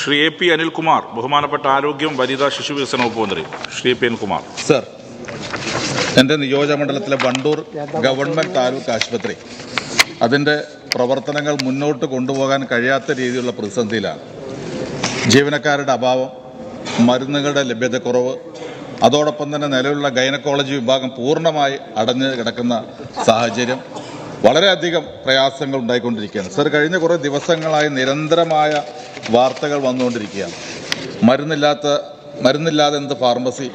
Shri A P Anilkumar ബഹുമാനപ്പെട്ട ആരോഗ്യം വനിതാ ശിശു വികസന വകുപ്പ് മന്ത്രി ശ്രീ പി അനിൽകുമാർ സർ എന്റെ നിയോജകമണ്ഡലത്തിലെ വണ്ടൂർ ഗവൺമെന്റ് താലൂക്ക് ആശുപത്രി. അതിന്റെ പ്രവർത്തനങ്ങൾ മുന്നോട്ട് കൊണ്ടുപോകാൻ കഴിയാത്ത രീതിയിലുള്ള പ്രതിസന്ധിയിലാണ്. ജീവനക്കാരുടെ അഭാവം മരുന്നുകളുടെ ലഭ്യതക്കുറവ് അതോടൊപ്പം തന്നെ നിലവിലുള്ള ഗൈനക്കോളജി വിഭാഗം പൂർണമായി അടഞ്ഞു കിടക്കുന്ന സാഹചര്യം. വളരെയധികം പ്രയാസങ്ങൾ ഉണ്ടായിക്കൊണ്ടിരിക്കുകയാണ്. സർ കഴിഞ്ഞ കുറേ ദിവസങ്ങളായി നിരന്തരമായ വാർത്തകൾ വന്നുകൊണ്ടിരിക്കുകയാണ്. മരുന്നില്ലാത്ത മരുന്നില്ലാതെ എന്ത് ഫാർമസി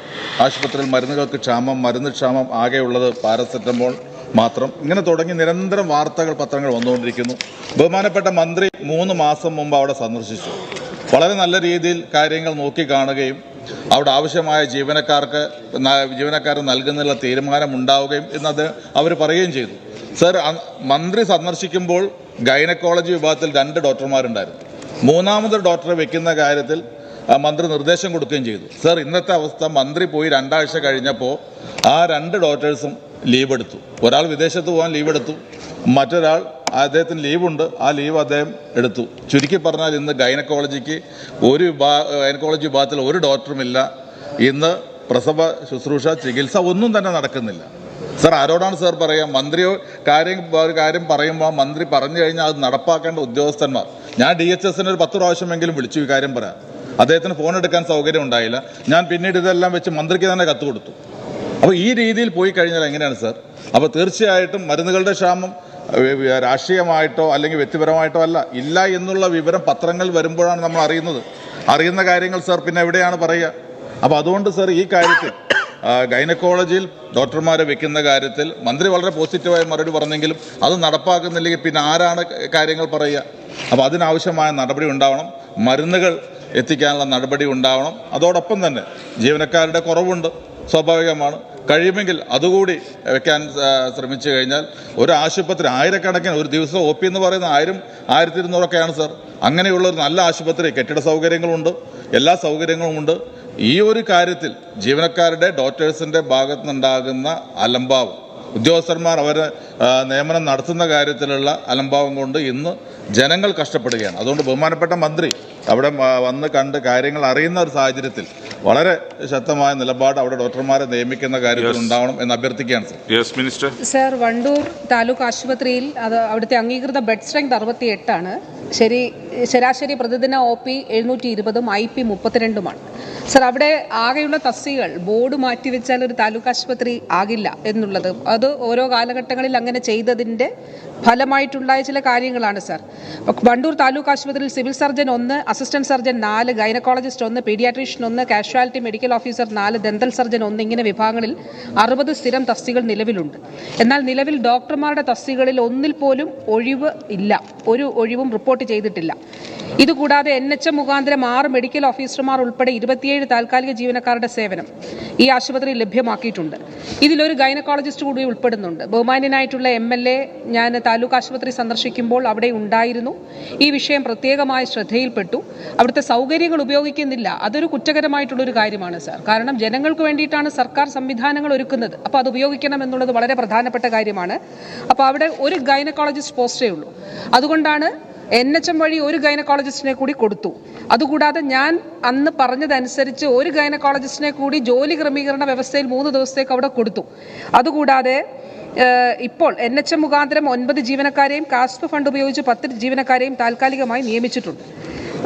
ആശുപത്രിയിൽ മരുന്നുകൾക്ക് ക്ഷാമം മരുന്ന് ക്ഷാമം ആകെയുള്ളത് പാരസെറ്റമോൾ മാത്രം. ഇങ്ങനെ തുടങ്ങി നിരന്തരം വാർത്തകൾ പത്രങ്ങൾ വന്നുകൊണ്ടിരിക്കുന്നു. ബഹുമാനപ്പെട്ട മന്ത്രി മൂന്ന് മാസം മുമ്പ് അവിടെ സന്ദർശിച്ചു. വളരെ നല്ല രീതിയിൽ കാര്യങ്ങൾ നോക്കി കാണുകയും അവിടെ ആവശ്യമായ ജീവനക്കാർക്ക് ജീവനക്കാർ നൽകുന്നതിനുള്ള തീരുമാനം ഉണ്ടാവുകയും എന്നത് അവർ പറയുകയും ചെയ്തു. സർ മന്ത്രി സന്ദർശിക്കുമ്പോൾ ഗൈനക്കോളജി വിഭാഗത്തിൽ രണ്ട് ഡോക്ടർമാരുണ്ടായിരുന്നു. മൂന്നാമത് ഡോക്ടറെ വെക്കുന്ന കാര്യത്തിൽ മന്ത്രി നിർദ്ദേശം കൊടുക്കുകയും ചെയ്തു. സർ ഇന്നത്തെ അവസ്ഥ മന്ത്രി പോയി രണ്ടാഴ്ച കഴിഞ്ഞപ്പോൾ ആ രണ്ട് ഡോക്ടേഴ്സും ലീവ് എടുത്തു. ഒരാൾ വിദേശത്ത് പോകാൻ ലീവ് എടുത്തു. മറ്റൊരാൾ അദ്ദേഹത്തിന് ലീവുണ്ട്. ആ ലീവ് അദ്ദേഹം എടുത്തു. ചുരുക്കി പറഞ്ഞാൽ ഇന്ന് ഗൈനക്കോളജിക്ക് ഒരു വിഭാ ഗൈനക്കോളജി വിഭാഗത്തിൽ ഒരു ഡോക്ടറുമില്ല ഇന്ന് പ്രസവ ശുശ്രൂഷ ചികിത്സ ഒന്നും തന്നെ നടക്കുന്നില്ല. സർ ആരോടാണ് സാർ പറയുക മന്ത്രിയോ കാര്യം ഒരു കാര്യം പറയുമ്പോൾ മന്ത്രി പറഞ്ഞു കഴിഞ്ഞാൽ അത് നടപ്പാക്കേണ്ട ഉദ്യോഗസ്ഥന്മാർ. ഞാൻ ഡി എച്ച് എസിന് ഒരു പത്ത് പ്രാവശ്യമെങ്കിലും വിളിച്ചു ഈ കാര്യം പറയാം. അദ്ദേഹത്തിന് ഫോൺ എടുക്കാൻ സൗകര്യം ഉണ്ടായില്ല. ഞാൻ പിന്നീട് ഇതെല്ലാം വെച്ച് മന്ത്രിക്ക് തന്നെ കത്ത് കൊടുത്തു. അപ്പോൾ ഈ രീതിയിൽ പോയി കഴിഞ്ഞാൽ എങ്ങനെയാണ് സാർ? അപ്പോൾ തീർച്ചയായിട്ടും മരുന്നുകളുടെ ക്ഷാമം രാഷ്ട്രീയമായിട്ടോ അല്ലെങ്കിൽ വ്യക്തിപരമായിട്ടോ അല്ല ഇല്ല എന്നുള്ള വിവരം പത്രങ്ങൾ വരുമ്പോഴാണ് നമ്മൾ അറിയുന്നത്. അറിയുന്ന കാര്യങ്ങൾ സാർ പിന്നെ എവിടെയാണ് പറയുക? അപ്പോൾ അതുകൊണ്ട് സാർ ഈ കാര്യത്തിൽ ഗൈനക്കോളജിയിൽ ഡോക്ടർമാരെ വെക്കുന്ന കാര്യത്തിൽ മന്ത്രി വളരെ പോസിറ്റീവായ മറുപടി പറഞ്ഞെങ്കിലും അത് നടപ്പാക്കുന്നില്ലെങ്കിൽ പിന്നെ ആരാണ് കാര്യങ്ങൾ പറയുക? അപ്പോൾ അതിനാവശ്യമായ നടപടി ഉണ്ടാവണം. മരുന്നുകൾ എത്തിക്കാനുള്ള നടപടി ഉണ്ടാവണം. അതോടൊപ്പം തന്നെ ജീവനക്കാരുടെ കുറവുണ്ട് സ്വാഭാവികമാണ്. കഴിയുമെങ്കിൽ അതുകൂടി വെക്കാൻ ശ്രമിച്ചു കഴിഞ്ഞാൽ ഒരു ആശുപത്രി ആയിരക്കണക്കിന് ഒരു ദിവസം ഒ പി എന്ന് പറയുന്ന ആയിരം ആയിരത്തി ഇരുന്നൂറൊക്കെയാണ് സാർ. അങ്ങനെയുള്ള ഒരു നല്ല ആശുപത്രി കെട്ടിട സൗകര്യങ്ങളുണ്ട് എല്ലാ സൗകര്യങ്ങളും ഉണ്ട് ഈ ഒരു കാര്യത്തിൽ ജീവനക്കാരുടെ ഡോക്ടേഴ്സിന്റെ ഭാഗത്തുനിന്നുണ്ടാകുന്ന അലംഭാവം ഉദ്യോഗസ്ഥന്മാർ അവർ നിയമനം നടത്തുന്ന കാര്യത്തിലുള്ള അലംഭാവം കൊണ്ട് ഇന്ന് ജനങ്ങൾ കഷ്ടപ്പെടുകയാണ്. അതുകൊണ്ട് ബഹുമാനപ്പെട്ട മന്ത്രി അവിടെ വന്ന് കണ്ട് കാര്യങ്ങൾ അറിയുന്ന ഒരു സാഹചര്യത്തിൽ വളരെ ശക്തമായ നിലപാട് അവിടെ ഡോക്ടർമാരെ നിയമിക്കുന്ന കാര്യത്തിൽ ഉണ്ടാവണം എന്ന് അഭ്യർത്ഥിക്കുകയാണ് മിനിസ്റ്റർ സർ വണ്ടൂർ താലൂക്ക് ആശുപത്രിയിൽ അത് അവിടുത്തെ അംഗീകൃത ബെഡ് സ്ട്രെങ്ത് അറുപത്തി എട്ടാണ് ശരി ശരാശരി പ്രതിദിന ഒ പി എഴുന്നൂറ്റി ഇരുപതും ഐ പി മുപ്പത്തിരണ്ടുമാണ്. സർ അവിടെ ആകെയുള്ള തസ്തികൾ ബോർഡ് മാറ്റിവെച്ചാൽ ഒരു താലൂക്ക് ആശുപത്രി ആകില്ല എന്നുള്ളത്. അത് ഓരോ കാലഘട്ടങ്ങളിൽ അങ്ങനെ ചെയ്തതിന്റെ ഫലമായിട്ടുണ്ടായ ചില കാര്യങ്ങളാണ് സർ. വണ്ടൂർ താലൂക്ക് ആശുപത്രിയിൽ സിവിൽ സർജൻ ഒന്ന് അസിസ്റ്റന്റ് സർജൻ നാല് ഗൈനക്കോളജിസ്റ്റ് ഒന്ന് പീഡിയാട്രീഷ്യൻ ഒന്ന് കാഷ്വാലിറ്റി മെഡിക്കൽ ഓഫീസർ നാല് ദന്തൽ സർജൻ ഒന്ന് ഇങ്ങനെ വിഭാഗങ്ങളിൽ അറുപത് സ്ഥിരം തസ്തികൾ നിലവിലുണ്ട്. എന്നാൽ നിലവിൽ ഡോക്ടർമാരുടെ തസ്തികളിൽ ഒന്നിൽ പോലും ഒഴിവ് ഇല്ല. ഒരു ഒഴിവും റിപ്പോർട്ട് ചെയ്തിട്ടില്ല. ഇതുകൂടാതെ എൻ എച്ച് എം മുഖാന്തരം ആറ് മെഡിക്കൽ ഓഫീസർമാർ ഉൾപ്പെടെ ഇരുപത്തിയേഴ് താൽക്കാലിക ജീവനക്കാരുടെ സേവനം ഈ ആശുപത്രി ലഭ്യമാക്കിയിട്ടുണ്ട്. ഇതിലൊരു ഗൈനക്കോളജിസ്റ്റ് കൂടി ഉൾപ്പെടുന്നുണ്ട്. ബഹുമാന്യനായിട്ടുള്ള എം എൽ എ ഞാൻ താലൂക്ക് ആശുപത്രി സന്ദർശിക്കുമ്പോൾ അവിടെ ഉണ്ടായിരുന്നു. ഈ വിഷയം പ്രത്യേകമായി ശ്രദ്ധയിൽപ്പെട്ടു. അവിടുത്തെ സൗകര്യങ്ങൾ ഉപയോഗിക്കുന്നില്ല. അതൊരു കുറ്റകരമായിട്ടുള്ളൊരു കാര്യമാണ് സാർ. കാരണം ജനങ്ങൾക്ക് വേണ്ടിയിട്ടാണ് സർക്കാർ സംവിധാനങ്ങൾ ഒരുക്കുന്നത്. അപ്പോൾ അത് ഉപയോഗിക്കണം എന്നുള്ളത് വളരെ പ്രധാനപ്പെട്ട കാര്യമാണ്. അപ്പോൾ അവിടെ ഒരു ഗൈനക്കോളജിസ്റ്റ് പോസ്റ്റേ ഉള്ളൂ. അതുകൊണ്ടാണ് എൻ എച്ച് എം വഴി ഒരു ഗൈനക്കോളജിസ്റ്റിനെ കൂടി കൊടുത്തു. അതുകൂടാതെ ഞാൻ അന്ന് പറഞ്ഞതനുസരിച്ച് ഒരു ഗൈനക്കോളജിസ്റ്റിനെ കൂടി ജോലി ക്രമീകരണ വ്യവസ്ഥയിൽ മൂന്ന് ദിവസത്തേക്ക് അവിടെ കൊടുത്തു. അതുകൂടാതെ ഇപ്പോൾ എൻ എച്ച് എം മുഖാന്തരം ഒൻപത് ജീവനക്കാരെയും കാസ്പ് ഫണ്ട് ഉപയോഗിച്ച് പത്ത് ജീവനക്കാരെയും താൽക്കാലികമായി നിയമിച്ചിട്ടുണ്ട്.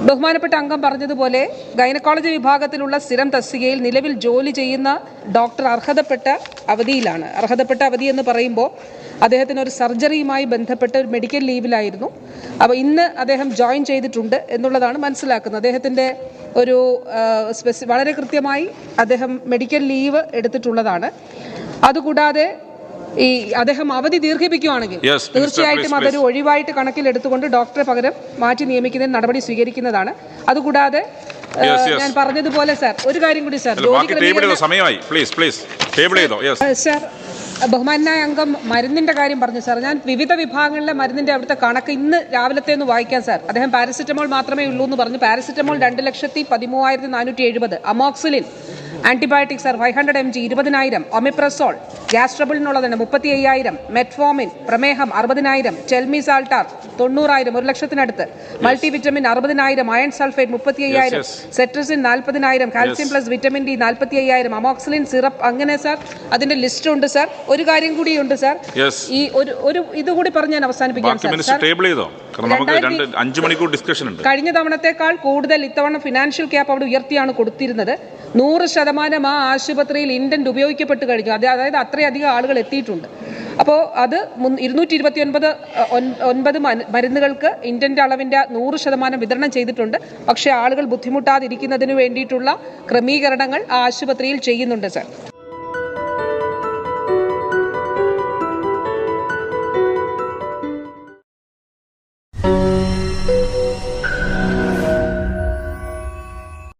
ബഹുമാനപ്പെട്ട അംഗം പറഞ്ഞതുപോലെ ഗൈനക്കോളജി വിഭാഗത്തിലുള്ള സ്ഥിരം തസ്തികയിൽ നിലവിൽ ജോലി ചെയ്യുന്ന ഡോക്ടർ അർഹതപ്പെട്ട അവധിയിലാണ്. അർഹതപ്പെട്ട അവധി എന്ന് പറയുമ്പോൾ അദ്ദേഹത്തിന് ഒരു സർജറിയുമായി ബന്ധപ്പെട്ട ഒരു മെഡിക്കൽ ലീവിലായിരുന്നു. അപ്പോൾ ഇന്ന് അദ്ദേഹം ജോയിൻ ചെയ്തിട്ടുണ്ട് എന്നുള്ളതാണ് മനസ്സിലാക്കുന്നത്. അദ്ദേഹത്തിന്റെ ഒരു സ്പെസി വളരെ കൃത്യമായി അദ്ദേഹം മെഡിക്കൽ ലീവ് എടുത്തിട്ടുള്ളതാണ്. അതുകൂടാതെ ഈ അദ്ദേഹം അവധി ദീർഘിപ്പിക്കുകയാണെങ്കിൽ തീർച്ചയായിട്ടും അതൊരു ഒഴിവായിട്ട് കണക്കിലെടുത്തുകൊണ്ട് ഡോക്ടറെ പകരം മാറ്റി നിയമിക്കുന്നതിന് നടപടി സ്വീകരിക്കുന്നതാണ്. അതുകൂടാതെ. ഞാൻ പറഞ്ഞതുപോലെ സാർ ഒരു കാര്യം കൂടി സാർ സാർ ബഹുമാനായ അംഗം മരുന്നിന്റെ കാര്യം പറഞ്ഞു സാർ. ഞാൻ വിവിധ വിഭാഗങ്ങളിലെ മരുന്നിന്റെ അവിടുത്തെ കണക്ക് ഇന്ന് രാവിലത്തെ ഒന്ന് വായിക്കാം സാർ. അദ്ദേഹം പാരസിറ്റമോൾ മാത്രമേ ഉള്ളൂ എന്ന് പറഞ്ഞു. പാരസിറ്റമോൾ രണ്ട് ലക്ഷത്തി പതിമൂവായിരത്തി നാനൂറ്റി എഴുപത്. Amoxicillin. Antibiotic sir five hundred M G ഇരുപതിനായിരം. ഒമിപ്രസോൾ ഗ്യാസ് ട്രബിളിനുള്ളതാണ് മുപ്പത്തി അയ്യായിരം മെറ്റ്ഫോമിൻ പ്രമേഹം അറുപതിനായിരം. ചെൽമി സാൾട്ടാർ തൊണ്ണൂറായിരം ഒരു ലക്ഷത്തിനടുത്ത്. മൾട്ടി വിറ്റമിൻ അറുപതിനായിരം. അയൺ സൾഫേറ്റ് മുപ്പത്തി അയ്യായിരം. സെട്രസിൻ നാൽപ്പതിനായിരം കാൽസ്യം പ്ലസ് വിറ്റമിൻ ഡി നാൽപ്പത്തി അയ്യായിരം അമോക്സിലിൻ സിറപ്പ് അങ്ങനെ സാർ അതിന്റെ ലിസ്റ്റ് ഉണ്ട് സാർ ഒരു കാര്യം കൂടിയുണ്ട് സാർ Yes. ഈ ഒരു ഒരു ഇതുകൂടി പറഞ്ഞ് ഞാൻ അവസാനിപ്പിക്കാം സാർ ഉണ്ട്. കഴിഞ്ഞ തവണത്തെക്കാൾ കൂടുതൽ ഇത്തവണ ഫിനാൻഷ്യൽ ക്യാപ് അവിടെ ഉയർത്തിയാണ് കൊടുത്തിരുന്നത്. നൂറ് ശതമാനം ആ ആശുപത്രിയിൽ ഇൻഡന്റ് ഉപയോഗിക്കപ്പെട്ട് കഴിഞ്ഞു. അത് അതായത് അത്രയധികം ആളുകൾ എത്തിയിട്ടുണ്ട്. അപ്പോൾ അത് ഇരുന്നൂറ്റി ഇരുപത്തി ഒൻപത് ഒൻപത് മരുന്നുകൾക്ക് ഇൻഡന്റ് അളവിന്റെ നൂറ് ശതമാനം വിതരണം ചെയ്തിട്ടുണ്ട്. പക്ഷേ ആളുകൾ ബുദ്ധിമുട്ടാതിരിക്കുന്നതിന് വേണ്ടിയിട്ടുള്ള ക്രമീകരണങ്ങൾ ആശുപത്രിയിൽ ചെയ്യുന്നുണ്ട് സർ.